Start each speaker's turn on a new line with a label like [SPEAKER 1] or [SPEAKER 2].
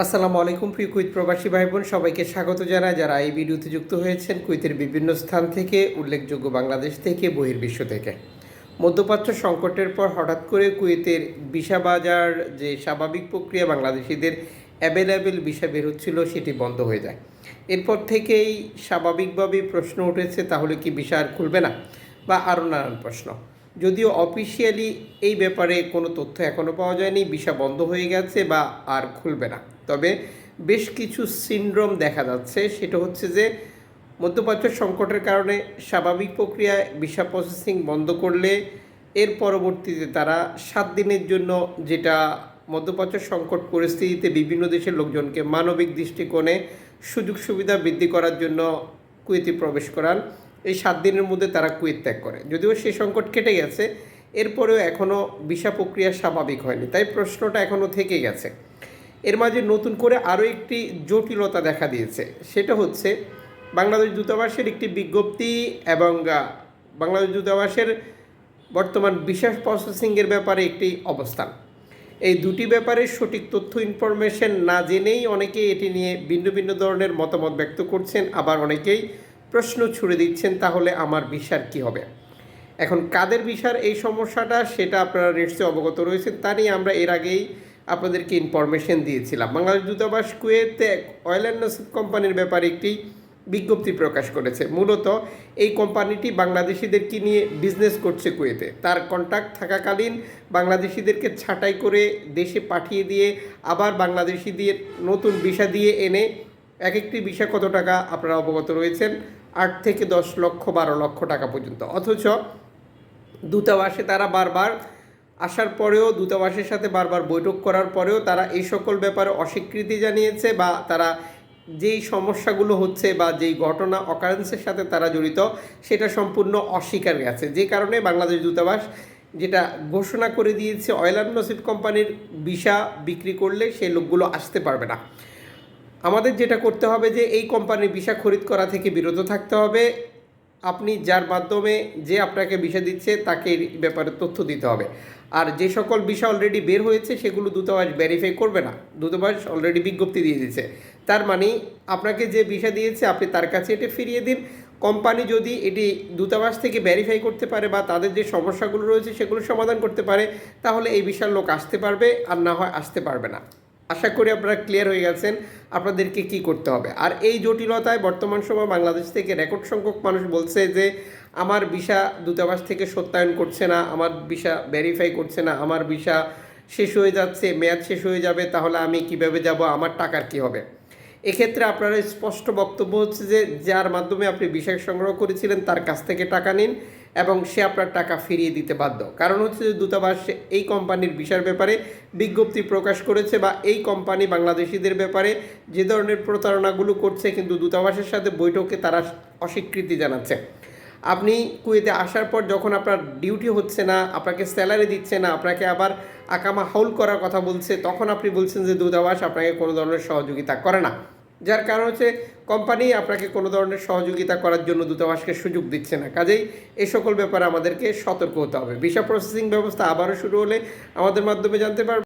[SPEAKER 1] আসসালামু আলাইকুম, প্রিয় কুইত প্রবাসী ভাই বোন সবাইকে স্বাগত জানাই। যারা এই ভিডিওতে যুক্ত হয়েছেন কুইতের বিভিন্ন স্থান থেকে, উল্লেখযোগ্য বাংলাদেশ থেকে, বহির্বিশ্ব থেকে। মধ্যপ্রাচ্য সংকটের পর হঠাৎ করে কুয়েতের ভিসা বাজার, যে স্বাভাবিক প্রক্রিয়া বাংলাদেশিদের অ্যাভেলেবেল ভিসা বের হচ্ছিল, সেটি বন্ধ হয়ে যায়। এরপর থেকেই স্বাভাবিকভাবেই প্রশ্ন উঠেছে, তাহলে কি ভিসা আর খুলবে না? বা আরও নানান প্রশ্ন। যদিও অফিসিয়ালি এই ব্যাপারে কোনো তথ্য এখনও পাওয়া যায়নি, ভিসা বন্ধ হয়ে গেছে বা আর খুলবে না। তবে বেশ কিছু সিনড্রোম দেখা যাচ্ছে। সেটা হচ্ছে যে, মধ্যপ্রাচ্য সংকটের কারণে স্বাভাবিক প্রক্রিয়ায় ভিসা প্রসেসিং বন্ধ করলে এর পরবর্তীতে তারা সাত দিনের জন্য যেটা মধ্যপ্রাচ্য সংকট পরিস্থিতিতে বিভিন্ন দেশের লোকজনকে মানবিক দৃষ্টিকোণে সুযোগ সুবিধা বৃদ্ধি করার জন্য কুয়েতে প্রবেশ করান। এই সাত দিনের মধ্যে তারা কুয়েত ত্যাগ করে। যদিও সেই সংকট কেটে গেছে, এরপরেও এখনও ভিসা প্রক্রিয়া স্বাভাবিক হয়নি। তাই প্রশ্নটা এখনও থেকে গেছে। এর মাঝে নতুন করে আরও একটি জটিলতা দেখা দিয়েছে। সেটা হচ্ছে বাংলাদেশ দূতাবাসের একটি বিজ্ঞপ্তি এবং বাংলাদেশ দূতাবাসের বর্তমান বিশেষ প্রসেসিংয়ের ব্যাপারে একটি অবস্থান। এই দুটি ব্যাপারে সঠিক তথ্য ইনফরমেশন না জেনেই অনেকেই এটি নিয়ে ভিন্ন ভিন্ন ধরনের মতামত ব্যক্ত করছেন, আবার অনেকেই প্রশ্ন ছুড়ে দিচ্ছেন, তাহলে আমার ভিসার কি হবে? এখন কাদের ভিসার এই সমস্যাটা, সেটা আপনারা নিশ্চয়ই অবগত রয়েছেন। তা নিয়ে আমরা এর আগেই আপনাদেরকে ইনফরমেশন দিয়েছিলাম। বাংলাদেশ দূতাবাস কুয়েতে অয়েল অ্যান্ড নসিব কোম্পানির ব্যাপারে একটি বিজ্ঞপ্তি প্রকাশ করেছে। মূলত এই কোম্পানিটি বাংলাদেশিদেরকে নিয়ে বিজনেস করছে কুয়েতে? তার কন্ট্যাক্ট থাকাকালীন বাংলাদেশিদেরকে ছাঁটাই করে দেশে পাঠিয়ে দিয়ে আবার বাংলাদেশিদের নতুন ভিসা দিয়ে এনে এক একটি ভিসা কত টাকা আপনারা অবগত রয়েছেন? আট থেকে দশ লক্ষ, বারো লক্ষ টাকা পর্যন্ত। অথচ দূতাবাসে তারা বারবার আসার পরেও দূতাবাসের সাথে বারবার বৈঠক করার পরেও তারা এই সকল ব্যাপারে অস্বীকৃতি জানিয়েছে বা তারা যেই সমস্যাগুলো হচ্ছে বা যেই ঘটনা অকারেন্সের সাথে তারা জড়িত, সেটা সম্পূর্ণ অস্বীকার গেছে যে কারণে বাংলাদেশ দূতাবাস যেটা ঘোষণা করে দিয়েছে অয়েল অ্যান্ড নসিব কোম্পানির ভিসা বিক্রি করলে সেই লোকগুলো আসতে পারবে না। আমাদের যেটা করতে হবে যে এই কোম্পানির ভিসা খরিদ করা থেকে বিরত থাকতে হবে। আপনি যার মাধ্যমে যে আপনাকে ভিসা দিচ্ছে তাকে ব্যাপারে তথ্য দিতে হবে। আর যে সকল বিষয় অলরেডি বের হয়েছে, সেগুলো দূতাবাস ভেরিফাই করবে না। দূতাবাস অলরেডি বিজ্ঞপ্তি দিয়ে দিয়েছে। তার মানে আপনাকে যে বিষয় দিয়েছে, আপনি তার কাছে এটা ফিরিয়ে দিন। কোম্পানি যদি এটি দূতাবাস থেকে ভেরিফাই করতে পারে বা তাদের যে সমস্যাগুলো রয়েছে, সেগুলো সমাধান করতে পারে, তাহলে এই বিষয়ের লোক আসতে পারবে, আর না হয় আসতে পারবে না। আশা করি আপনারা ক্লিয়ার হয়ে গেছেন আপনাদেরকে কি করতে হবে। আর এই জটিলতায় বর্তমান সময় বাংলাদেশ থেকে রেকর্ড সংখ্যক মানুষ বলছে যে, আমার ভিসা দূতাবাস থেকে সত্যায়ন করছে না, আমার ভিসা ভেরিফাই করছে না, আমার ভিসা শেষ হয়ে যাচ্ছে, মেয়াদ শেষ হয়ে যাবে, তাহলে আমি কীভাবে যাব, আমার টাকার কি হবে? এক্ষেত্রে আপনার স্পষ্ট বক্তব্য হচ্ছে যে, যার মাধ্যমে আপনি বিষয় সংগ্রহ করেছিলেন, তার কাছ থেকে টাকা নিন। এবং সে আপনার টাকা ফিরিয়ে দিতে বাধ্য। কারণ হচ্ছে যে দূতাবাস এই কোম্পানির বিষয়ের ব্যাপারে বিজ্ঞপ্তি প্রকাশ করেছে বা এই কোম্পানি বাংলাদেশিদের ব্যাপারে যে ধরনের প্রতারণাগুলো করছে কিন্তু দূতাবাসের সাথে বৈঠকে তারা অস্বীকৃতি জানাচ্ছে। আপনি কুয়েতে আসার পর যখন আপনার ডিউটি হচ্ছে না, আপনাকে স্যালারি দিচ্ছে না, আপনাকে আবার আকামা হাউল করার কথা বলছে, তখন আপনি বলছেন যে দূতাবাস আপনাকে কোনো ধরনের সহযোগিতা করে না। যার কারণ হচ্ছে কোম্পানি আপনাকে কোনো ধরনের সহযোগিতা করার জন্য দূতাবাসকে সুযোগ দিচ্ছে না। কাজেই এ সকল ব্যাপারে আমাদেরকে সতর্ক হতে হবে। ভিসা প্রসেসিং ব্যবস্থা আবারও শুরু হলে আমাদের মাধ্যমে জানতে পারবেন।